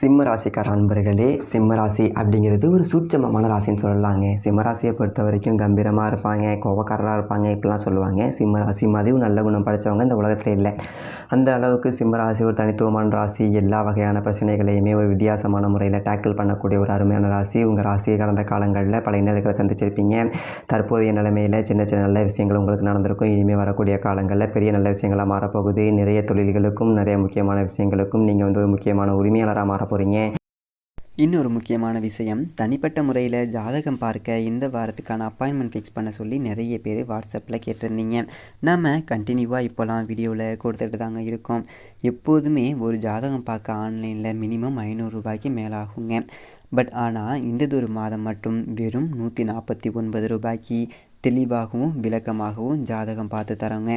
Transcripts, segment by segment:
சிம்ம ராசிக்கார அன்பர்களே சிம்ம ராசி அப்படிங்கிறது ஒரு சூட்சமமான ராசின்னு சொல்லலாங்க. சிம்ம ராசியை பொறுத்த வரைக்கும் கம்பீரமாக இருப்பாங்க கோபக்காரராக இருப்பாங்க இப்படிலாம் சொல்லுவாங்க. சிம்ம ராசி மதிவும் நல்ல குணம் படைத்தவங்க இந்த உலகத்தில் இல்லை. அந்த அளவுக்கு சிம்ம ராசி ஒரு தனித்துவமான ராசி. எல்லா வகையான பிரச்சனைகளையுமே ஒரு வித்தியாசமான முறையில் டேக்கிள் பண்ணக்கூடிய ஒரு அருமையான ராசி. உங்கள் ராசியை கடந்த காலங்களில் பல இன்னல்களை சந்திச்சிருப்பீங்க. தற்போதைய நிலைமையில் சின்ன சின்ன நல்ல விஷயங்கள் உங்களுக்கு நடந்திருக்கும். இனிமேல் வரக்கூடிய காலங்களில் பெரிய நல்ல விஷயங்களாக மாறப்போகுது. நிறைய தொழில்களுக்கும் நிறைய முக்கியமான விஷயங்களுக்கும் நீங்கள் வந்து ஒரு முக்கியமான உரிமையாளராக மாற போகிறீங்க இன்னொரு முக்கியமான விஷயம் தனிப்பட்ட முறையில் ஜாதகம் பார்க்க இந்த வாரத்துக்கான அப்பாயின்மெண்ட் ஃபிக்ஸ் பண்ண சொல்லி நிறைய பேர் வாட்ஸ்அப்பில் கேட்டிருந்தீங்க. நம்ம கண்டினியூவாக இப்போலாம் வீடியோவில் கொடுத்துட்டு தாங்க இருக்கோம். எப்போதுமே ஒரு ஜாதகம் பார்க்க ஆன்லைனில் மினிமம் ஐநூறுரூபாய்க்கு மேலாகுங்க. பட் ஆனால் இந்ததொரு மாதம் மட்டும் வெறும் நூற்றி நாற்பத்தி ஒன்பது ரூபாய்க்கு தெளிவாகவும் விளக்கமாகவும் ஜாதகம் பார்த்து தரோங்க.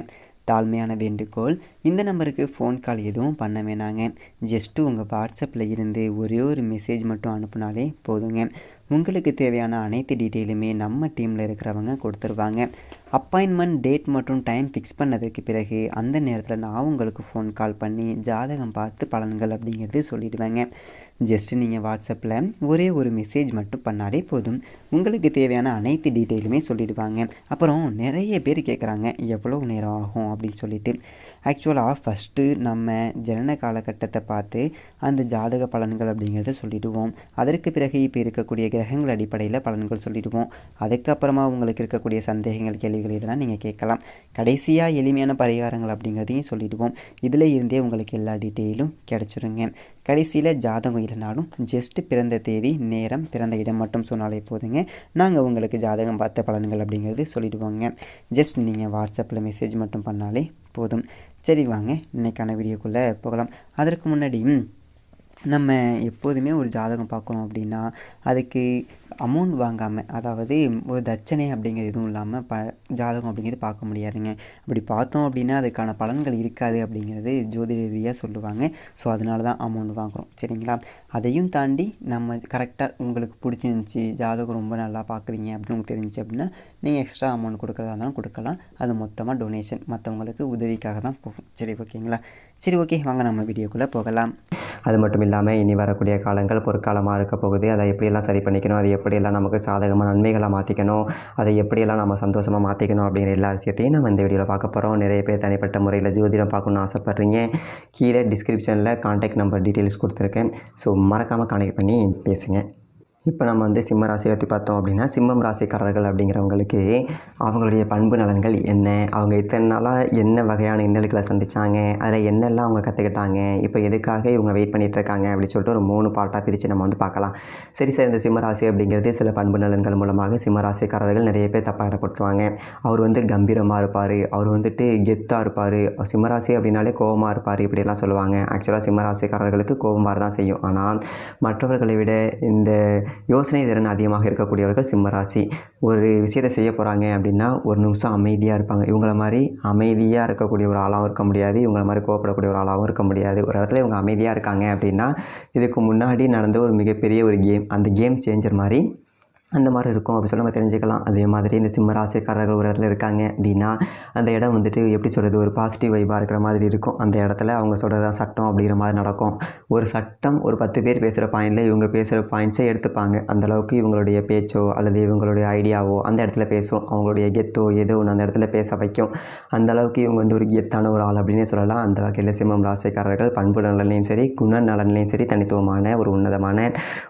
தாழ்மையான வேண்டுகோள். இந்த நம்பருக்கு ஃபோன் கால் எதுவும் பண்ண வேணாங்க. ஜஸ்ட்டு உங்கள் வாட்ஸ்அப்பில் இருந்து ஒரே ஒரு மெசேஜ் மட்டும் அனுப்புனாலே போதுங்க. உங்களுக்கு தேவையான அனைத்து டீட்டெயிலுமே நம்ம டீமில் இருக்கிறவங்க கொடுத்துருவாங்க. அப்பாயின்மெண்ட் டேட் மற்றும் டைம் ஃபிக்ஸ் பண்ணதுக்கு பிறகு அந்த நேரத்தில் நான் உங்களுக்கு ஃபோன் கால் பண்ணி ஜாதகம் பார்த்து பலன்கள் அப்படிங்கிறது சொல்லிடுவேங்க. ஜஸ்ட்டு நீங்கள் வாட்ஸ்அப்பில் ஒரே ஒரு மெசேஜ் மட்டும் பண்ணாலே போதும். உங்களுக்கு தேவையான அனைத்து டீட்டெயிலுமே சொல்லிடுவாங்க. அப்புறம் நிறைய பேர் கேட்குறாங்க எவ்வளோ நேரம் ஆகும்? அப்படின்னு சொல்லிட்டு. ஆக்சுவலாக ஃபஸ்ட்டு நம்ம ஜனன காலகட்டத்தை பார்த்து அந்த ஜாதக பலன்கள் அப்படிங்கிறத சொல்லிடுவோம். அதற்கு பிறகு இப்போ இருக்கக்கூடிய கிரகங்கள் அடிப்படையில் பலன்கள் சொல்லிடுவோம். அதுக்கப்புறமா உங்களுக்கு இருக்கக்கூடிய சந்தேகங்கள் கேள்விகள் இதெல்லாம் நீங்கள் கேட்கலாம். கடைசியாக எளிமையான பரிகாரங்கள் அப்படிங்கிறதையும் சொல்லிடுவோம். இதில் இருந்தே உங்களுக்கு எல்லா டீட்டெயிலும் கிடச்சிருங்க. கடைசியில் ஜாதகம் இல்லைனாலும் ஜஸ்ட் பிறந்த தேதி நேரம் பிறந்த இடம் மட்டும் சொன்னாலே போதுங்க. நாங்கள் உங்களுக்கு ஜாதகம் பார்த்த பலன்கள் அப்படிங்கிறது சொல்லிடுவோங்க. ஜஸ்ட் நீங்கள் வாட்ஸ்அப்பில் மெசேஜ் மட்டும் பண்ணாலே போதும். சரி வாங்க. இன்றைக்கான வீடியோக்குள்ளே போகலாம். அதற்கு முன்னாடி நம்ம எப்போதுமே ஒரு ஜாதகம் பார்க்குறோம் அப்படின்னா அதுக்கு அமௌண்ட் வாங்காமல் அதாவது ஒரு தட்சணை அப்படிங்கிறது எதுவும் இல்லாமல் ப ஜாதகம் அப்படிங்கிறது பார்க்க முடியாதுங்க. அப்படி பார்த்தோம் அப்படின்னா அதுக்கான பலன்கள் இருக்காது அப்படிங்கிறது ஜோதிட ரீதியாக சொல்லுவாங்க. ஸோ அதனால தான் அமௌண்ட் வாங்குகிறோம் சரிங்களா? அதையும் தாண்டி நம்ம கரெக்டாக உங்களுக்கு பிடிச்சிருந்துச்சி ஜாதகம் ரொம்ப நல்லா பார்க்குறீங்க அப்படின்னு உங்களுக்கு தெரிஞ்சுச்சு அப்படின்னா நீங்கள் எக்ஸ்ட்ரா அமௌண்ட் கொடுக்குறதா இருந்தாலும் கொடுக்கலாம். அது மொத்தமாக டொனேஷன் மற்றவங்களுக்கு உதவிக்காக தான் போகும். சரி ஓகேங்களா? சரி ஓகே. வாங்க நம்ம வீடியோக்குள்ளே போகலாம். அது மட்டும் இல்லாமல் இனி வரக்கூடிய காலங்கள் பொற்காலமாக இருக்க போகுது. அதை எப்படியெல்லாம் சரி பண்ணிக்கணும் அதை எப்படியெல்லாம் நமக்கு சாதகமாக நன்மைகளை மாற்றிக்கணும் அதை எப்படியெல்லாம் நம்ம சந்தோஷமாக மாற்றிக்கணும் அப்படிங்கிற எல்லா விஷயத்தையும் நம்ம இந்த வீடியோவில் பார்க்க போகிறோம் நிறைய பேர் தனிப்பட்ட முறையில் ஜோதிடம் பார்க்கணுன்னு ஆசைப்பட்றீங்க. கீழே டிஸ்கிரிப்ஷனில் கான்டாக்ட் நம்பர் டீட்டெயில்ஸ் கொடுத்துருக்கேன். ஸோ மறக்காமல் காண்டாக்ட் பண்ணி பேசுங்க. இப்போ நம்ம வந்து சிம்ம ராசியை பற்றி பார்த்தோம் அப்படின்னா சிம்மம் ராசிக்காரர்கள் அப்படிங்கிறவங்களுக்கு அவங்களுடைய பண்பு நலன்கள் என்ன? அவங்க இத்தனை நாளாக என்ன வகையான இன்னல்களை சந்தித்தாங்க அதில் என்னெல்லாம் அவங்க கற்றுக்கிட்டாங்க இப்போ எதுக்காக இவங்க வெயிட் பண்ணிகிட்ருக்காங்க இருக்காங்க? அப்படின்னு சொல்லிட்டு ஒரு மூணு பார்ட்டாக பிரித்து நம்ம வந்து பார்க்கலாம். சரி சார் இந்த சிம்ம ராசி அப்படிங்கிறது சில பண்பு நலன்கள் மூலமாக சிம்ம ராசிக்காரர்கள் நிறைய பேர் தப்பாக இடப்பட்டுருவாங்க. அவர் வந்து கம்பீரமாக இருப்பார். அவர் வந்துட்டு கெத்தாக இருப்பார். சிம்மராசி அப்படின்னாலே கோபமாக இருப்பார் இப்படியெல்லாம் சொல்லுவாங்க. ஆக்சுவலாக சிம்மராசிக்காரர்களுக்கு கோபமாக தான் செய்யும். ஆனால் மற்றவர்களை விட இந்த யோசனை திறன் அதிகமாக இருக்கக்கூடியவர்கள் சிம்மராசி. ஒரு விஷயத்தை செய்ய போகிறாங்க அப்படின்னா ஒரு நிமிஷம் அமைதியாக இருப்பாங்க. இவங்கள மாதிரி அமைதியாக இருக்கக்கூடிய ஒரு ஆளாகவும் இருக்க முடியாது. இவங்கள மாதிரி கோவப்படக்கூடிய ஒரு ஆளாகவும் இருக்க முடியாது. ஒரு இடத்துல இவங்க அமைதியாக இருக்காங்க அப்படின்னா இதுக்கு முன்னாடி நடந்த ஒரு மிகப்பெரிய ஒரு கேம் அந்த கேம் சேஞ்சர் மாதிரி அந்த மாதிரி இருக்கும். அப்படி சொல்லி நம்ம தெரிஞ்சுக்கலாம். அதே மாதிரி இந்த சிம்ம ராசிக்காரர்கள் ஒரு இடத்துல இருக்காங்க அப்படின்னா அந்த இடம் வந்துட்டு எப்படி சொல்கிறது ஒரு பாசிட்டிவ் வைப்பாக இருக்கிற மாதிரி இருக்கும். அந்த இடத்துல அவங்க சொல்கிறது தான் சட்டம் அப்படிங்கிற மாதிரி நடக்கும். ஒரு சட்டம் ஒரு பத்து பேர் பேசுகிற பாயிண்டில் இவங்க பேசுகிற பாயிண்ட்ஸே எடுத்துப்பாங்க. அந்தளவுக்கு இவங்களுடைய பேச்சோ அல்லது இவங்களுடைய ஐடியாவோ அந்த இடத்துல பேசும். அவங்களுடைய கெத்தோ ஏதோ ஒன்று அந்த இடத்துல பேச வைக்கும். அந்த அளவுக்கு இவங்க வந்து ஒரு கெத்தான ஒரு ஆள் அப்படின்னே சொல்லலாம். அந்த வகையில் சிம்மம் ராசிக்காரர்கள் பண்பு நலன்லையும் சரி குண நலன்லையும் சரி தனித்துவமான ஒரு உன்னதமான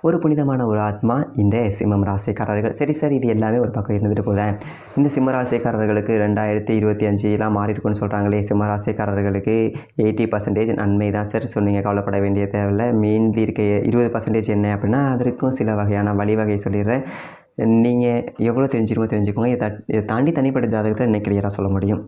ஒரு புனிதமான ஒரு ஆத்மா இந்த சிம்மம் ராசிக்காரர்கள் சரி சார் இது எல்லாமே ஒரு பக்கம் இருந்துட்டு போதேன் இந்த சிம்மராசிக்காரர்களுக்கு ரெண்டாயிரத்தி இருபத்தி அஞ்சுலாம் மாறி இருக்குன்னு சொல்கிறாங்களே சிம்மராசிக்காரர்களுக்கு எயிட்டி பர்சன்டேஜ் நன்மை தான். சார் சொன்னீங்க கவலைப்பட வேண்டிய தேவையில்லை. மெயின்லி இருக்க இருபது பர்சன்டேஜ் என்ன அப்படின்னா அதற்கும் சில வகையான வழிவகை சொல்லிடுறேன். நீங்கள் எவ்வளோ தெரிஞ்சிருமோ தெரிஞ்சுக்கோங்க. இதை இதை தாண்டி தனிப்பட்ட ஜாதகத்தில் இன்னைக்கு கிளியராக சொல்ல முடியும்.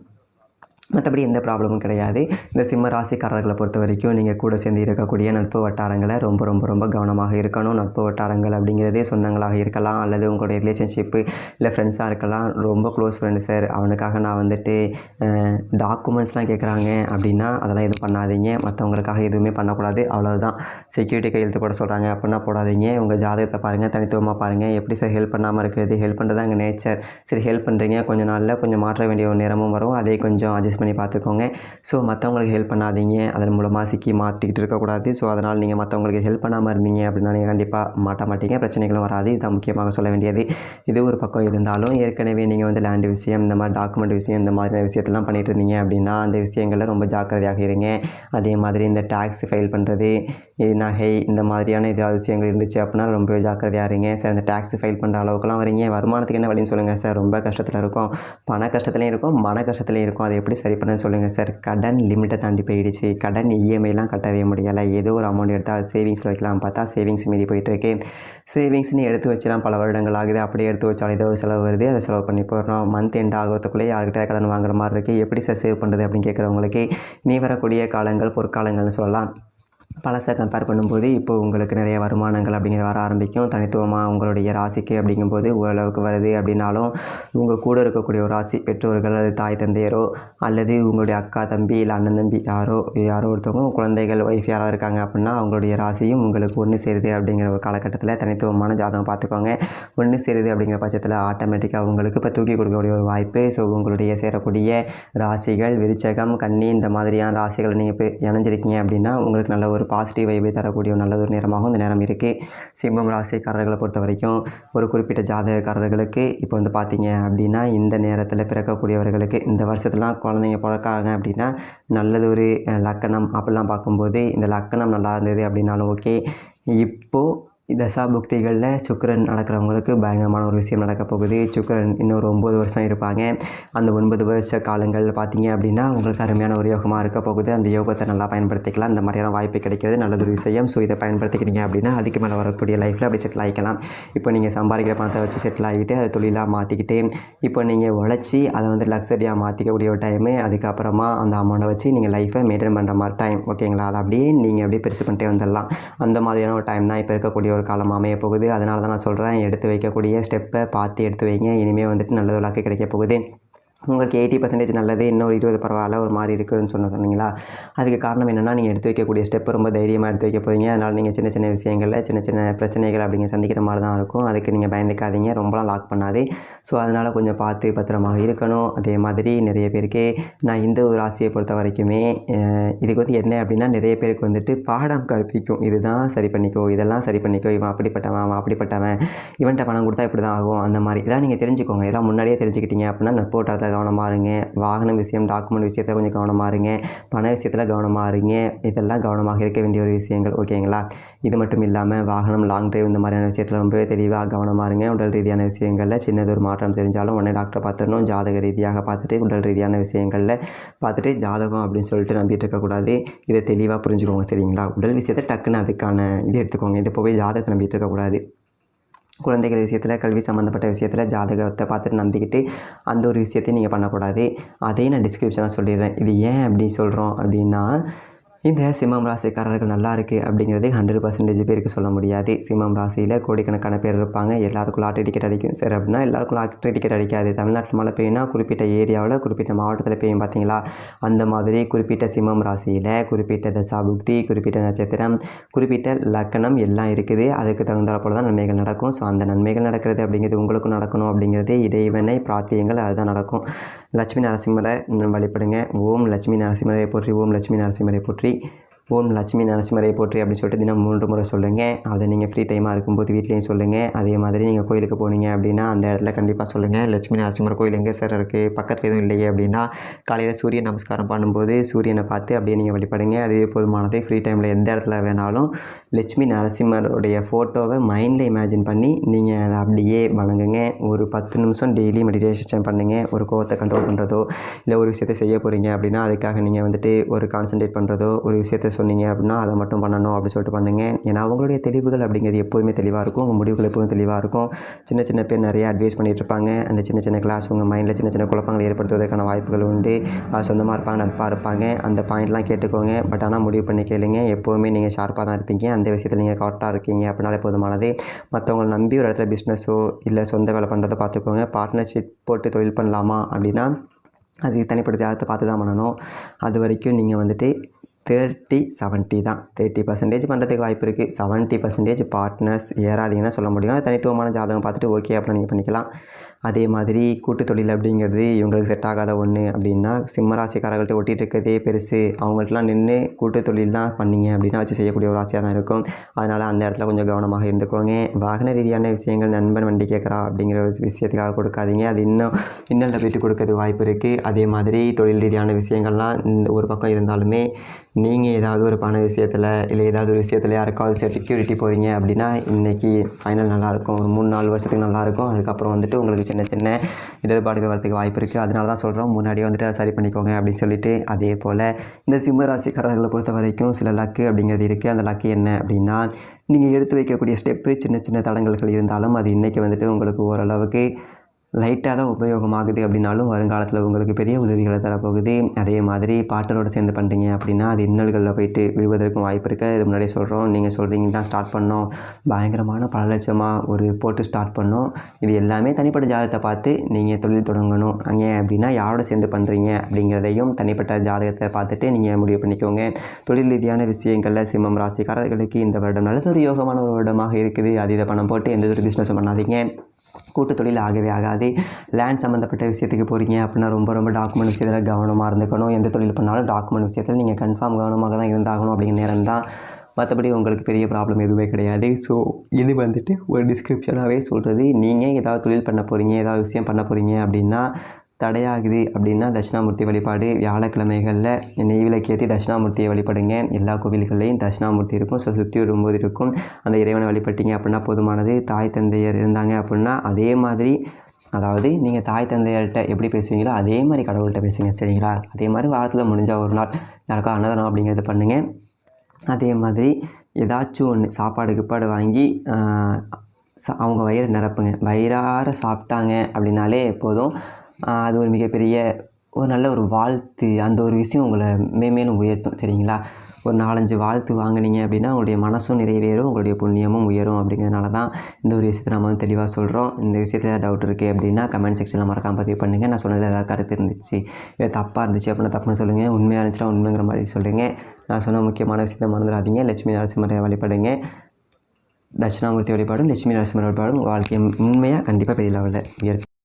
மற்றபடி எந்த ப்ராப்ளமும் கிடையாது. இந்த சிம்ம ராசிக்காரர்களை பொறுத்த வரைக்கும் நீங்கள் கூட சேர்ந்து இருக்கக்கூடிய நட்பு வட்டாரங்களை ரொம்ப ரொம்ப ரொம்ப கவனமாக இருக்கணும். நட்பு வட்டாரங்கள் அப்படிங்கிறதே சொந்தங்களாக இருக்கலாம். அல்லது உங்களுடைய ரிலேஷன்ஷிப்பு இல்லை ஃப்ரெண்ட்ஸாக இருக்கலாம். ரொம்ப க்ளோஸ் ஃப்ரெண்டு சார் அவனுக்காக நான் வந்துட்டு டாக்குமெண்ட்ஸ்லாம் கேட்குறாங்க அப்படின்னா அதெல்லாம் எதுவும் பண்ணாதீங்க. மற்றவங்களுக்காக எதுவுமே பண்ணக்கூடாது. அவ்வளோதான் செக்யூரிட்டி கையெழுத்து போட சொல்கிறாங்க அப்படின்னா போடாதீங்க. உங்கள் ஜாதகத்தை பாருங்கள் தனித்துவமாக பாருங்கள் எப்படி சார் ஹெல்ப் பண்ணாமல் இருக்கிறது? ஹெல்ப் பண்ணுறது தான் எங்கள் நேச்சர் சரி ஹெல்ப் பண்ணுறீங்க கொஞ்சம் நாளில் கொஞ்சம் மாற்ற வேண்டிய ஒரு நேரமும் வரும். அதே கொஞ்சம் அட்ஜஸ்ட் பண்ணி பார்த்துக்கோங்க. ஸோ மற்றவங்களுக்கு ஹெல்ப் பண்ணாதீங்க. அதன் மூலமாக சிக்கி மாட்டிக்கிட்டு இருக்கக்கூடாது. ஸோ அதனால் நீங்கள் மற்றவங்களுக்கு ஹெல்ப் பண்ணாமல் இருந்தீங்க அப்படின்னா நீங்கள் கண்டிப்பாக மாட்ட மாட்டீங்க. பிரச்சனைகளும் வராது. இதுதான் முக்கியமாக சொல்ல வேண்டியது. இது ஒரு பக்கம் இருந்தாலும் ஏற்கனவே நீங்கள் வந்து லேண்டு விஷயம் இந்த மாதிரி டாக்குமெண்ட் விஷயம் இந்த மாதிரியான விஷயத்தெல்லாம் பண்ணிகிட்டு இருந்தீங்க அப்படின்னா அந்த விஷயங்களில் ரொம்ப ஜாக்கிரதையாக இருங்க. அதே மாதிரி இந்த டேக்ஸ் ஃபைல் பண்ணுறது நகை இந்த மாதிரியான ஏதாவது விஷயங்கள் இருந்துச்சு அப்படின்னா ரொம்ப ஜாக்கிரதையாக இருங்க. சார் இந்த டேக்ஸ் ஃபைல் பண்ணுற அளவுக்குலாம் வரீங்க. வருமானத்துக்கு என்ன வழின்னு சொல்லுங்கள் சார். ரொம்ப கஷ்டத்தில் இருக்கும். பண கஷ்டத்துலையும் இருக்கும் மன கஷ்டத்துலேயும் இருக்கும். அதை எப்படி சரி பண்ண சொல்லுங்கள் சார். கடன் லிமிட்டை தாண்டி போயிடுச்சு. கடன் இஎம்ஐலாம் கட்டவே முடியலை. ஏதோ ஒரு அமௌண்ட் எடுத்தால் சேவிங்ஸில் வைக்கலாம். பார்த்தா சேவிங்ஸ் மீதி போயிட்டுருக்கு. சேவிங்ஸ்னு எடுத்து வச்சுலாம் பல வருடங்கள் ஆகுது. அப்படியே எடுத்து வச்சாலும் ஏதோ ஒரு செலவு வருது. அதை செலவு பண்ணி போடுறோம். மந்த் எண்ட் ஆகிறதுக்குள்ளே யார்கிட்ட கடன் வாங்குற மாதிரி இருக்குது எப்படி சார் சேவ் பண்ணுறது அப்படின்னு கேட்குறவங்களுக்கு இனி வரக்கூடிய காலங்கள் பொற்காலங்கள்னு சொல்லலாம். பழசை கம்பேர் பண்ணும்போது இப்போ உங்களுக்கு நிறைய வருமானங்கள் அப்படிங்கிறது வர ஆரம்பிக்கும். தனித்துவமாக உங்களுடைய ராசிக்கு அப்படிங்கும்போது ஓரளவுக்கு வருது அப்படின்னாலும் உங்கள் கூட இருக்கக்கூடிய ஒரு ராசி பெற்றோர்கள் அல்லது தாய் தந்தையரோ அல்லது உங்களுடைய அக்கா தம்பி இல்லை அண்ணன் தம்பி யாரோ யாரோ ஒருத்தவங்க குழந்தைகள் ஒய்ஃப் யாரோ இருக்காங்க அப்படின்னா அவங்களுடைய ராசியும் உங்களுக்கு ஒன்று சேருது அப்படிங்கிற ஒரு காலகட்டத்தில் தனித்துவமான ஜாதகம் பார்த்துக்கோங்க. ஒன்று சேருது அப்படிங்கிற பட்சத்தில் ஆட்டோமேட்டிக்காக உங்களுக்கு இப்போ தூக்கி கொடுக்கக்கூடிய ஒரு வாய்ப்பு. ஸோ உங்களுடைய சேரக்கூடிய ராசிகள் விருச்சகம் கன்னி இந்த மாதிரியான ராசிகளை நீங்கள் இப்போ இணைஞ்சிருக்கீங்க அப்படின்னா உங்களுக்கு நல்ல ஒரு பாசிட்டிவ் வைபை தரக்கூடிய ஒரு நல்ல ஒரு நேரமாகவும் இந்த நேரம் இருக்குது சிம்மம் ராசிக்காரர்களை பொறுத்த வரைக்கும் ஒரு குறிப்பிட்ட ஜாதகக்காரர்களுக்கு இப்போ வந்து பார்த்தீங்க அப்படின்னா இந்த நேரத்தில் பிறக்கக்கூடியவர்களுக்கு இந்த வருஷத்துலாம் குழந்தைங்க பிறக்காங்க அப்படின்னா நல்லதொரு லக்கணம் அப்படிலாம் பார்க்கும்போது இந்த லக்கணம் நல்லா இருந்தது அப்படின்னாலும் ஓகே இப்போது தசா புக்திகளில் சுக்கிரன் நடக்கிறவங்களுக்கு பயங்கரமான ஒரு விஷயம் நடக்க போகுது. சுக்கிரன் இன்னொரு ஒம்பது வருஷம் இருப்பாங்க. அந்த ஒன்பது வருஷ காலங்கள் பார்த்தீங்க அப்படின்னா உங்களுக்கு அருமையான ஒரு யோகமாக இருக்க போகுது. அந்த யோகத்தை நல்லா பயன்படுத்திக்கலாம். அந்த மாதிரியான வாய்ப்பு கிடைக்கிறது நல்லது ஒரு விஷயம். ஸோ இதை பயன்படுத்திக்கிட்டீங்க அப்படின்னா அதுக்கு மேலே வரக்கூடிய லைஃப்பில் அப்படி செட்டில் ஆகிக்கலாம் இப்போ நீங்கள் சம்பாதிக்கிற பணத்தை வச்சு செட்டில் ஆகிட்டு அதை தொழிலாக மாற்றிக்கிட்டு இப்போ நீங்கள் உழைச்சி அதை வந்து லக்ஸரியாக மாற்றிக்கக்கூடிய ஒரு டைமு அதுக்கப்புறமா அந்த அமௌண்ட்டை வச்சு நீங்கள் லைஃப்பை மெயின்டைன் பண்ணுற மாதிரி டைம் ஓகேங்களா அதை அப்படியே நீங்கள் அப்படியே பெருசு பண்ணிட்டே வந்துடலாம். அந்த மாதிரியான ஒரு டைம் தான் இப்போ இருக்கக்கூடிய ஒரு காலம் அமைய போகுது. அதனால தான் நான் சொல்கிறேன் எடுத்து வைக்கக்கூடிய ஸ்டெப்பை பார்த்து எடுத்து வைங்க. இனிமேல் வந்துட்டு நல்லது ஒரு கிடைக்க போகுது. உங்களுக்கு எயிட்டி பர்சன்டேஜ் நல்லது இன்னொரு இருபது பரவாயில்ல ஒரு மாதிரி இருக்குதுன்னு சொன்ன சொன்னீங்களா? அதுக்கு காரணம் என்னென்னா நீங்கள் எடுத்து வைக்கக்கூடிய ஸ்டெப்பை ரொம்ப தைரியமாக எடுத்து வைக்க போகிறீங்க அதனால் நீங்கள் சின்ன சின்ன விஷயங்களில் சின்ன சின்ன பிரச்சனைகள் அப்படிங்க சந்திக்கிற மாதிரி தான் இருக்கும். அதுக்கு நீங்கள் பயந்துக்காதீங்க. ரொம்பலாம் லாக் பண்ணாது. ஸோ அதனால் கொஞ்சம் பார்த்து பத்திரமாக இருக்கணும். அதே மாதிரி நிறைய பேருக்கு நான் இந்த ஒரு ராசியை பொறுத்த வரைக்குமே இதுக்கு வந்து என்ன அப்படின்னா நிறைய பேருக்கு வந்துட்டு பாடம் கற்பிக்கும். இதுதான் சரி பண்ணிக்கோ. இதெல்லாம் சரி பண்ணிக்கோ. இவன் அப்படிப்பட்டவன் அவன் அப்படிப்பட்டவன். இவன்கிட்ட பணம் கொடுத்தா இப்படி தான் ஆகும். அந்த மாதிரி. இதெல்லாம் நீங்கள் தெரிஞ்சுக்கோங்க. இதெல்லாம் முன்னாடியே தெரிஞ்சுக்கிட்டீங்க அப்படின்னா விஷயத்தில் கவனமாக இருங்க. வாகன விஷயம் டாக்குமெண்ட் விஷயத்தில் கொஞ்சம் கவனமாக இருங்க. பண விஷயத்தில் கவனமாக இருங்க. இதெல்லாம் கவனமாக இருக்க வேண்டிய ஒரு விஷயங்கள் ஓகேங்களா இது மட்டும் இல்லாமல் வாகனம் லாங் டிரைவ் இந்த மாதிரியான விஷயத்தில் ரொம்பவே தெளிவாக கவனமாக இருங்க. உடல் ரீதியான விஷயங்களில் சின்னது ஒரு மாற்றம் தெரிஞ்சாலும் உடனே டாக்டரை பார்த்துடணும். ஜாதக ரீதியாக பார்த்துட்டு உடல் ரீதியான விஷயங்களில் பார்த்துட்டு ஜாதகம் அப்படின்னு சொல்லிட்டு நம்பிட்டு இருக்கக்கூடாது இதை தெளிவாக புரிஞ்சுக்கோங்க சரிங்களா? உடல் விஷயத்தை டக்குன்னு அதுக்கான இது எடுத்துக்கோங்க. இது போய் ஜாதகத்தை நம்பிட்டு இருக்கக்கூடாது குழந்தைகள் விஷயத்தில் கல்வி சம்மந்தப்பட்ட விஷயத்தில் ஜாதகத்தை பார்த்துட்டு நம்பிக்கிட்டு அந்த ஒரு விஷயத்தையும் நீங்கள் பண்ணக்கூடாது. அதையும் நான் டிஸ்கிரிப்ஷனாக சொல்லிடுறேன். இது ஏன் அப்படி சொல்கிறோம் அப்படின்னா இந்த சிம்மம் ராசிக்காரர்கள் நல்லா இருக்குது அப்படிங்கிறது ஹண்ட்ரட் பர்சன்டேஜ் பேருக்கு சொல்ல முடியாது. சிம்மம் ராசியில் கோடிக்கணக்கான பேர் இருப்பாங்க. எல்லாருக்கும் லாட்டரி டிக்கெட் அடிக்கும். சரி அப்படின்னா எல்லாருக்கும் லாட்டரி டிக்கெட் அடிக்காது. தமிழ்நாட்டில் மழை பெய்யும்னா குறிப்பிட்ட ஏரியாவில் குறிப்பிட்ட மாவட்டத்தில் பெய்யும் பார்த்தீங்களா அந்த மாதிரி குறிப்பிட்ட சிம்மம் ராசியில் குறிப்பிட்ட தசாபுக்தி குறிப்பிட்ட நட்சத்திரம் குறிப்பிட்ட லக்கணம் எல்லாம் இருக்குது. அதுக்கு தகுந்தாற் போல தான் நன்மைகள் நடக்கும். ஸோ அந்த நன்மைகள் நடக்கிறது அப்படிங்கிறது உங்களுக்கும் நடக்கணும் அப்படிங்கிறது இறைவனை பிரார்த்தியங்கள். அதுதான் நடக்கும். லட்சுமி நரசிம்மரை வழிபடுங்க. ஓம் லட்சுமி நரசிம்மரை போற்றி ஓம் லட்சுமி நரசிம்மரை போற்றி. ஓம் லட்சுமி நரசிம்மரை போற்றி அப்படின்னு சொல்லிட்டு தினம் மூன்று முறை சொல்லுங்கள் அதை நீங்கள் ஃப்ரீ டைமாக இருக்கும்போது வீட்லேயும் சொல்லுங்கள் அதே மாதிரி நீங்கள் கோயிலுக்கு போனீங்க அப்படின்னா அந்த இடத்துல கண்டிப்பாக சொல்லுங்கள் லட்சுமி நரசிம்மர் கோயில் எங்கே சார் இருக்குது பக்கத்தில் எதுவும் இல்லையே அப்படின்னா காலையில் சூரிய நமஸ்காரம் பண்ணும்போது சூரியனை பார்த்து அப்படியே நீங்கள் வழிபடுங்க. அதுவே போதுமானது ஃப்ரீ டைமில் எந்த இடத்துல வேணாலும் லட்சுமி நரசிம்மருடைய ஃபோட்டோவை மைண்டில் இமேஜின் பண்ணி நீங்கள் அதை அப்படியே வணங்குங்க ஒரு பத்து நிமிஷம் டெய்லி மெடிடேஷன் பண்ணுங்கள் ஒரு கோவத்தை கண்ட்ரோல் பண்ணுறதோ இல்லை ஒரு விஷயத்தை செய்ய போகிறீங்க அப்படின்னா அதுக்காக நீங்கள் வந்துட்டு ஒரு கான்சன்ட்ரேட் பண்ணுறதோ ஒரு விஷயத்தை சொன்னீங்க அப்படின்னா அதை மட்டும் பண்ணணும் அப்படின்னு சொல்லிட்டு பண்ணுங்கள் ஏன்னா அவங்களுடைய தெளிவுகள் அப்படிங்கிறது எப்போதுமே தெளிவாக இருக்கும். உங்கள் முடிவுகள் எப்போதும் தெளிவாக இருக்கும். சின்ன சின்ன பேர் நிறைய அட்வைஸ் பண்ணிகிட்டு இருப்பாங்க. அந்த சின்ன சின்ன கிளாஸ் உங்கள் மைண்டில் சின்ன சின்ன குழப்பங்களை ஏற்படுத்துவதற்கான வாய்ப்புகள் உண்டு. அது சொந்தமாக இருப்பாங்க நட்பாக இருப்பாங்க. அந்த பாயிண்ட்லாம் கேட்டுக்கோங்க. பட் ஆனால் முடிவு பண்ணி கேளுங்க. எப்போவுமே நீங்கள் ஷார்ப்பாக தான் இருப்பீங்க. அந்த விஷயத்தில் நீங்கள் கரெக்டாக இருக்கீங்க அப்படின்னாலே போதுமானது. மற்றவங்களை நம்பி ஒரு இடத்துல பிஸ்னஸோ இல்லை சொந்த வேலை பண்ணுறதை பார்த்துக்கோங்க. பார்ட்னர்ஷிப் போட்டு தொழில் பண்ணலாமா அப்படின்னா அது தனிப்பட்ட ஜாதகத்தை பார்த்து தான் பண்ணணும். அது வரைக்கும் நீங்கள் வந்துட்டு தேர்ட்டி செவன்ட்டி தான். தேர்ட்டி பர்சன்டேஜ் பண்ணுறதுக்கு வாய்ப்பு இருக்குது செவன்ட்டி பர்சன்டேஜ் பார்ட்னர்ஸ் ஏறாதீங்கன்னு சொல்ல முடியும். அது தனித்துவமான ஜாதகம் பார்த்துட்டு ஓகே அப்படின்னு நீங்கள் பண்ணிக்கலாம். அதே மாதிரி கூட்டு தொழில் அப்படிங்கிறது இவங்களுக்கு செட் ஆகாத ஒன்று அப்படின்னா சிம்மராசிக்காரர்கள்ட்ட ஒட்டிகிட்டு இருக்கிறதே பெருசு. அவங்கள்ட்டலாம் நின்று கூட்டு தொழிலெலாம் பண்ணீங்க அப்படின்னா வச்சு செய்யக்கூடிய ஒரு ஆசையாக தான் இருக்கும். அதனால் அந்த இடத்துல கொஞ்சம் கவனமாக இருந்துக்கோங்க. வாகன ரீதியான விஷயங்கள் நண்பன் வண்டி கேட்குறா அப்படிங்கிற ஒரு விஷயத்துக்காக கொடுக்காதீங்க. அது இன்னும் இன்னல்ல போயிட்டு கொடுக்கறதுக்கு வாய்ப்பு இருக்குது அதே மாதிரி தொழில் ரீதியான விஷயங்கள்லாம் இந்த ஒரு பக்கம் இருந்தாலுமே நீங்கள் ஏதாவது ஒரு பண விஷயத்தில் இல்லை ஏதாவது ஒரு விஷயத்தில் யாருக்காவது செக்யூரிட்டி போகிறீங்க அப்படின்னா இன்றைக்கி ஃபைனல் நல்லாயிருக்கும். ஒரு மூணு நாலு வருஷத்துக்கு நல்லாயிருக்கும். அதுக்கப்புறம் வந்துட்டு உங்களுக்கு சின்ன சின்ன இடர்பாடுகள் வரதுக்கு வாய்ப்பு இருக்குது அதனால தான் சொல்கிறோம் முன்னாடியே வந்துட்டு அதை சரி பண்ணிக்கோங்க அப்படின்னு சொல்லிட்டு அதே போல் இந்த சிம்ம ராசிக்காரர்களை பொறுத்த வரைக்கும் சில லக்கு அப்படிங்கிறது இருக்குது அந்த லக்கு என்ன அப்படின்னா நீங்கள் எடுத்து வைக்கக்கூடிய ஸ்டெப்பு சின்ன சின்ன தடங்கல்கள் இருந்தாலும் அது இன்றைக்கி வந்துட்டு உங்களுக்கு ஓரளவுக்கு லைட்டாக தான் உபயோகமாகுது அப்படின்னாலும் வருங்காலத்தில் உங்களுக்கு பெரிய உதவிகளை தரப்போகுது. அதே மாதிரி பாட்டரோடு சேர்ந்து பண்ணுறீங்க அப்படின்னா அது இன்னல்களில் போயிட்டு விழுவதற்கும் வாய்ப்பு இருக்குது இது முன்னாடியே சொல்கிறோம் நீங்கள் சொல்கிறீங்க தான் ஸ்டார்ட் பண்ணோம். பயங்கரமான பல லட்சமாக ஒரு போட்டு ஸ்டார்ட் பண்ணோம். இது எல்லாமே தனிப்பட்ட ஜாதகத்தை பார்த்து நீங்கள் தொழில் தொடங்கணும். அங்கே அப்படின்னா யாரோட சேர்ந்து பண்ணுறீங்க அப்படிங்கிறதையும் தனிப்பட்ட ஜாதகத்தை பார்த்துட்டு நீங்கள் முடிவு பண்ணிக்கோங்க. தொழில் ரீதியான விஷயங்களில் சிம்மம் ராசிக்காரர்களுக்கு இந்த வருடம் நல்லதொரு யோகமான ஒரு வருடமாக இருக்குது. அதீத பணம் போட்டு எந்த ஒரு பிஸ்னஸும் பண்ணாதீங்க. கூட்டு தொழில் ஆகவே ஆகாது. லேண்ட் சம்மந்தப்பட்ட விஷயத்துக்கு போகிறீங்க அப்படின்னா ரொம்ப ரொம்ப டாக்குமெண்ட் விஷயத்தில் கவனமாக இருந்துக்கணும். எந்த தொழில் பண்ணாலும் டாக்குமெண்ட் விஷயத்தில் நீங்கள் கன்ஃபார்ம் கவனமாக தான் இருந்தாகணும் அப்படிங்கிற நேரம் தான். மற்றபடி உங்களுக்கு பெரிய ப்ராப்ளம் எதுவுமே கிடையாது. ஸோ இது வந்துட்டு ஒரு டிஸ்கிரிப்ஷனாகவே சொல்கிறது நீங்கள் ஏதாவது தொழில் பண்ண போகிறீங்க ஏதாவது விஷயம் பண்ண போகிறீங்க அப்படின்னா தடையாகுது அப்படின்னா தட்சிணாமூர்த்தி வழிபாடு வியாழக்கிழமைகளில் நெய் விளக்கேற்றி தட்சிணாமூர்த்தியை வழிபடுங்க. எல்லா கோவில்கள்லையும் தட்சிணாமூர்த்தி இருக்கும். ஸோ சுற்றி வரும்போது இருக்கும். அந்த இறைவனை வழிபட்டீங்க அப்படின்னா போதுமானது. தாய் தந்தையர் இருந்தாங்க அப்படின்னா அதே மாதிரி அதாவது நீங்கள் தாய் தந்தையர்கிட்ட எப்படி பேசுவீங்களோ அதே மாதிரி கடவுள்கிட்ட பேசுங்க. சரிங்களா? அதே மாதிரி வாரத்தில் முடிஞ்சால் ஒரு நாள் யாருக்கா அன்னதானம் அப்படிங்கிறத பண்ணுங்கள் அதே மாதிரி ஏதாச்சும் ஒன்று சாப்பாடு கிப்பாடு வாங்கி அவங்க வயிறு நிரப்புங்க. வயிறார சாப்பிட்டாங்க அப்படின்னாலே போதும். அது ஒரு மிகப்பெரிய ஒரு நல்ல ஒரு வாழ்த்து. அந்த ஒரு விஷயம் உங்களை மேன்மேலும் உயர்த்தும் சரிங்களா? ஒரு நாலஞ்சு வாழ்த்து வாங்கினீங்க அப்படின்னா உங்களுடைய மனசும் நிறைவேறும் உங்களுடைய புண்ணியமும் உயரும் அப்படிங்கிறதுனால தான் இந்த ஒரு விஷயத்தை நம்ம வந்து தெளிவாக சொல்கிறோம் இந்த விஷயத்தில் ஏதாவது டவுட் இருக்குது அப்படின்னா கமெண்ட் செக்ஷனில் மறக்காம பதிவு பண்ணுங்கள் நான் சொன்னதில் ஏதாவது கருத்து இருந்துச்சு இல்லை தப்பாக இருந்துச்சு அப்படின்னா தப்புன்னு சொல்லுங்கள் உண்மையாக இருந்துச்சுன்னா உண்மைங்கிற மாதிரி சொல்லுங்கள் நான் சொன்ன முக்கியமான விஷயத்தை மறந்துடாதீங்க. லட்சுமி நரசிம்மரை வழிபடுங்க. தட்சிணாமூர்த்தி வழிபாடும் லட்சுமி நரசிம்மர் வழிபாடும் உங்கள் வாழ்க்கையை உண்மையாக கண்டிப்பாக பெரிய லெவலில் உயர்த்து